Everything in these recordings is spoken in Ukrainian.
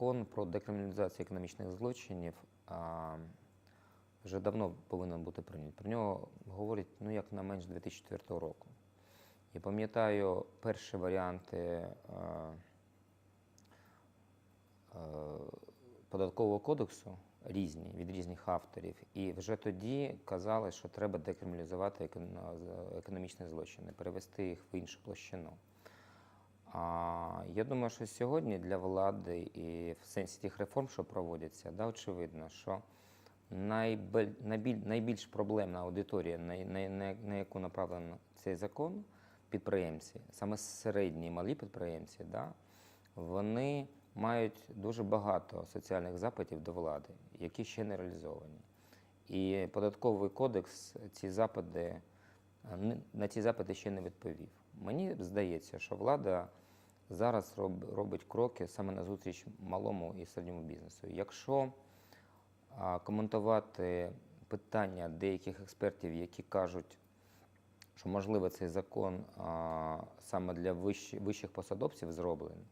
закон про декриміналізацію економічних злочинів а, вже давно повинен бути прийнятий. Про нього говорять ну, як на менш 2004 року. Я пам'ятаю перші варіанти а, е, податкового кодексу різні від різних авторів, і вже тоді казали, що треба декриміналізувати економічні злочини, перевести їх в іншу площину. А я думаю, що сьогодні для влади і в сенсі тих реформ, що проводяться, да, очевидно, що найбільш проблемна аудиторія, на, яку направлений цей закон, підприємці, саме середні і малі підприємці, да, вони мають дуже багато соціальних запитів до влади, які ще не реалізовані. І податковий кодекс ці запити на ці запити ще не відповів. Мені здається, що влада зараз робить кроки саме на зустріч малому і середньому бізнесу. Якщо коментувати питання деяких експертів, які кажуть, що можливо цей закон саме для вищих посадовців зроблений,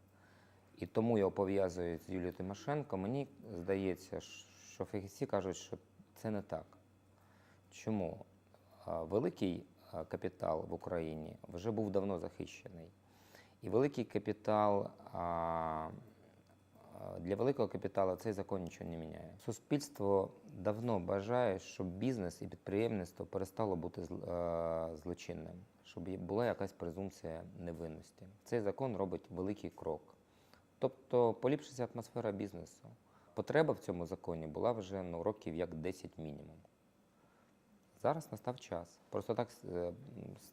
і тому його пов'язують з Юлією Тимошенко, мені здається, що фахівці кажуть, що це не так. Чому? Великий капітал в Україні вже був давно захищений. І великий капітал а, а, для великого капіталу цей закон нічого не міняє. Суспільство давно бажає, щоб бізнес і підприємництво перестало бути е, злочинним, щоб була якась презумпція невинності. Цей закон робить великий крок. Тобто поліпшиться атмосфера бізнесу. Потреба в цьому законі була вже ну, років як 10 мінімум. Зараз настав час. Просто так е,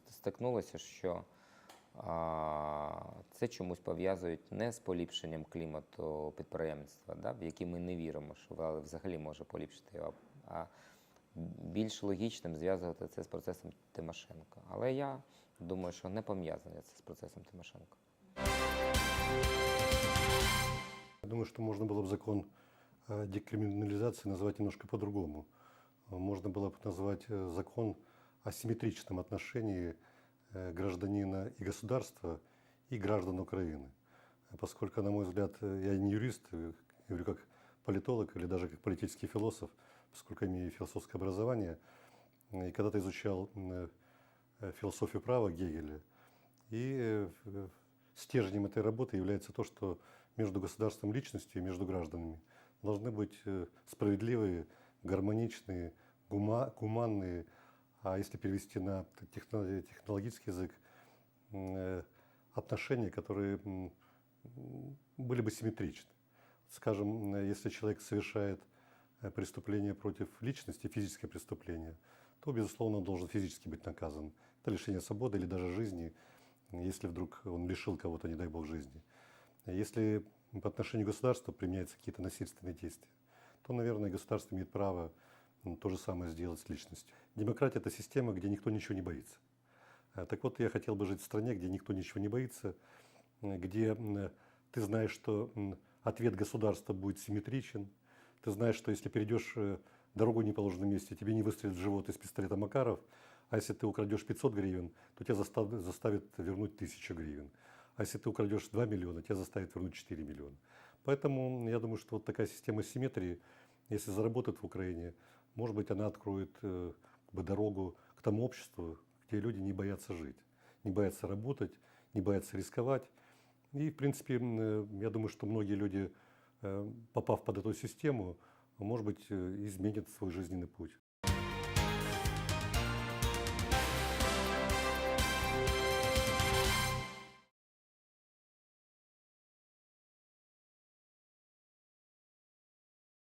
стикнулося, що це чомусь пов'язують не з поліпшенням клімату підприємництва, да, в який ми не віримо, що взагалі може поліпшити його, а більш логічним зв'язувати це з процесом Тимошенко. Але я думаю, що не пов'язане це з процесом Тимошенко. Я думаю, что можно было бы закон о декриминализации назвать немножко по-другому. Можно было бы назвать э, закон о симметричном отношении э, гражданина и государства и граждан Украины. Поскольку, на мой взгляд, э, я не юрист, э, говорю как политолог или даже как политический философ, поскольку имею философское образование, и когда-то изучал философию права Гегеля, и стержнем этой работы является то, что между государством и личностью и между гражданами должны быть справедливые, гармоничные, гума- гуманные, а если перевести на техно- технологический язык, э, отношения, которые были бы симметричны. Скажем, если человек совершает э, преступление против личности, физическое преступление, то, безусловно, он должен физически быть наказан. Это лишение свободы или даже жизни, если вдруг он лишил кого-то, не дай бог, жизни. Если по отношению к государству применяются какие-то насильственные действия, то, наверное, государство имеет право то же самое сделать с личностью. Демократия – это система, где никто ничего не боится. Э, Так вот, я хотел бы жить в стране, где никто ничего не боится, где ты знаешь, что ответ государства будет симметричен, ты знаешь, что если перейдешь э, дорогу в неположенном месте, тебе не выстрелят в живот из пистолета Макаров, а если ты украдешь 500 гривен, то тебя застав- заставят вернуть 1000 гривен. А если ты украдешь 2 миллиона, тебя заставят вернуть 4 миллиона. Поэтому я думаю, что вот такая система симметрии, если заработает в Украине, может быть, она откроет э, как бы дорогу к тому обществу, где люди не боятся жить, не боятся работать, не боятся рисковать. И, в принципе, э, я думаю, что многие люди, э, попав под эту систему, может быть, изменят свой жизненный путь.